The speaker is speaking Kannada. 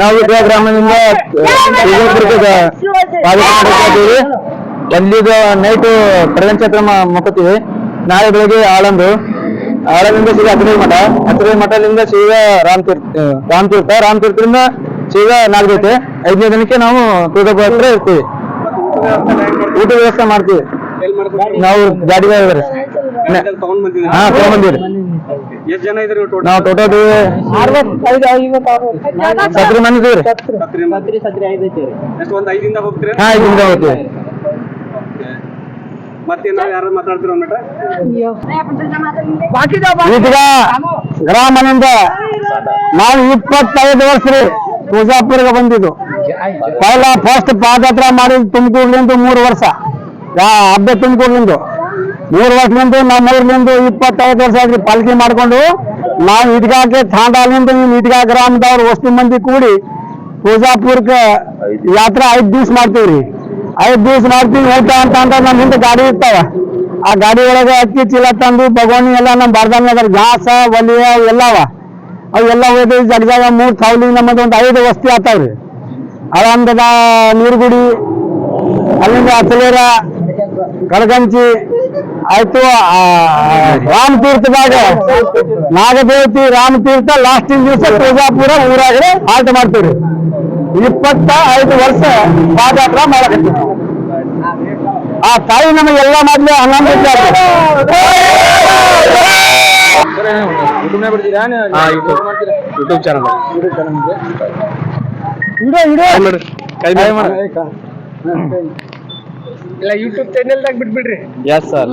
ನಾವು ಇದೇ ಗ್ರಾಮದಿಂದ ವಿಜಯಪುರಕ್ಕೆ ಇದ್ದೀವಿ. ನೈಟು ಪ್ರಪಂಚತ್ರ ಮುಖತೀವಿ ನಾಳೆ ಬೆಳಗ್ಗೆ ಆಳಂದು. ಆಳಂದಿಂದ ಸೀದಾ ಹತ್ತಿರ ಮಠ. ಹತ್ತಿರ ಮಠದಿಂದ ಸೀದಾ ರಾಮತೀರ್ಥ ರಾಮತೀರ್ಥ. ರಾಮತೀರ್ಥದಿಂದ ಸೀದಾ ನಾಲ್ಕೈತೆ ಐದನೇ ದಿನಕ್ಕೆ ನಾವು ತುಳಜಾಪುರ ಹತ್ರ ಇರ್ತೀವಿ. ಊಟ ವ್ಯವಸ್ಥೆ ಮಾಡ್ತೀವಿ. ನಾವು ಗಾಡಿ ತಗೊಂಡ್ ಹಾ ತಗೊಂಬಂದಿರಿ ಎಷ್ಟ್ ಜನ ಇದ್ರಿ ಟೋಟಲ್ ನಾವು ಟೋಟಲ್ ಸತ್ರಿ ಮಂದಿ ಇದೀವ್ರಿ ಎಷ್ಟು ಒಂದ್ ಐದಿಂದ ಹೋಗ್ತೀರಾ? ಹಾ ಇಲ್ಲಿಂದ ಹೋಗ್ತೀವಿ. ಮತ್ತೇನ ಯಾರು ಮಾತಾಡ್ತೀರ ಈಗ ಗ್ರಾಮನಿಂದ ನಾವು ಇಪ್ಪತ್ತೈದು ವರ್ಷ ರೀ ತುಳಜಾಪುರ್ಗೆ ಬಂದಿದ್ದು. ಪೈಲ ಫಸ್ಟ್ ಪಾದಯಾತ್ರ ಮಾಡಿದ್ ತುಮಕೂರ್ಲಿಂದ ಮೂರು ವರ್ಷ. ಯಾ ಹಬ್ಬ ತುಮಕೂರ್ಲಿಂದ. ಮೂರು ವರ್ಷದಿಂದ ನಮ್ಮ ಊರ್ಲಿಂದ ಇಪ್ಪತ್ತೈದು ವರ್ಷ ಆಗಿ ಪಾಲ್ಕಿ ಮಾಡ್ಕೊಂಡು ನಾವು ಇದ್ಗಾಕೆ ತಾಂಡಾಲಿಂದ ನೀವು ಇದ್ಗಾ ಗ್ರಾಮದವ್ರು ವಸ್ತು ಮಂದಿ ಕೂಡಿ ತುಳಜಾಪುರ್ಕ್ಕೆ ಯಾತ್ರೆ ದಿವಸ ದಿವ್ಸ ಮಾಡ್ತೀವ್ರಿ. ಐದು ದಿವಸ ಮಾಡ್ತೀವಿ ಅಂತ ಅಂತ ನಮ್ಮ ಹಿಂದೆ ಗಾಡಿ ಇರ್ತಾವ. ಆ ಗಾಡಿ ಒಳಗೆ ಅಕ್ಕಿ, ಚೀಲ ತಂದು, ಬಗೋಣಿ ಎಲ್ಲ ನಮ್ಮ ಬಾರ್ದಾನಗರ ಘಾಸ ಒಲಿಯ ಎಲ್ಲವ. ಅವೆಲ್ಲ ಹೋಗಿ ಜಗ ಜಾಗ ಮೂರು ಥಾವ್ಲಿ ನಮ್ಮದು ಒಂದು ಐದು ವಸ್ತಿ ಆತಾವ್ರಿ. ಅಳಂದದ, ನೀರುಗುಡಿ, ಅಲ್ಲಿಂದ ಅಚಲೇರ ಕಡಗಂಚಿ ಆಯ್ತು ರಾಮ ತೀರ್ಥದಾಗ ನಾಗದೇವತಿ ರಾಮತೀರ್ಥ ಲಾಸ್ಟಿನ ದಿವಸ ತುಳಜಾಪುರ ಊರಾಗ ಆಟ ಮಾಡ್ತೀವ್ರಿ. ಇಪ್ಪತ್ತ ಐದು ವರ್ಷ ಪಾದಯಾತ್ರ ಮಾಡಕತ್ತೀವಿ. ಆ ತಾಯಿ ನಮಗೆ ಎಲ್ಲ ಮಾಡ್ಲಿ ಹನ್ನೊಂದು ಯೂಟ್ಯೂಬ್ ಚಾನಲ್ ಇಲ್ಲ ಯೂಟ್ಯೂಬ್ ಚಾನೆಲ್ದಾಗ ಬಿಟ್ಬಿಡ್ರಿ. Yes sir